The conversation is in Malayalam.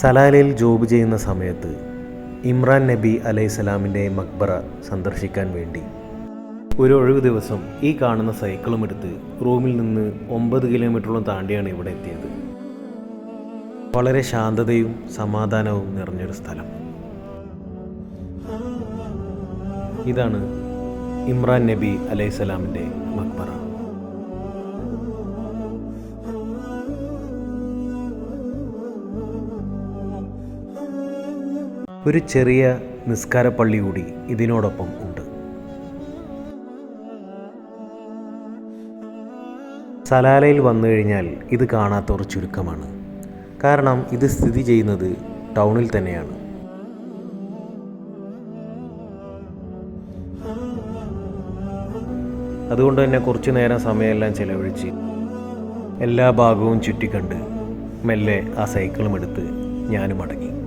സലാലയിൽ ജോബ് ചെയ്യുന്ന സമയത്ത് ഇമ്രാൻ നബി അലൈഹിസ്സലാമിന്റെ മക്ബറ സന്ദർശിക്കാൻ വേണ്ടി ഒരു ഒഴിവ് ദിവസം ഈ കാണുന്ന സൈക്കിളും എടുത്ത് റൂമിൽ നിന്ന് ഒമ്പത് കിലോമീറ്ററോളം താണ്ടിയാണ് ഇവിടെ എത്തിയത്. വളരെ ശാന്തതയും സമാധാനവും നിറഞ്ഞൊരു സ്ഥലം. ഇതാണ് ഇമ്രാൻ നബി അലൈഹിസ്സലാമിന്റെ മക്ബറ. ഒരു ചെറിയ നിസ്കാരപ്പള്ളി കൂടി ഇതിനോടൊപ്പം ഉണ്ട്. സലാലയിൽ വന്നു കഴിഞ്ഞാൽ ഇത് കാണാത്തവർ ചുരുക്കമാണ്. കാരണം ഇത് സ്ഥിതി ചെയ്യുന്നത് ടൗണിൽ തന്നെയാണ്. അതുകൊണ്ട് തന്നെ കുറച്ചു നേരം സമയമെല്ലാം ചിലവഴിച്ച് എല്ലാ ഭാഗവും ചുറ്റിക്കണ്ട് മെല്ലെ ആ സൈക്കിളും എടുത്ത് ഞാനും മടങ്ങി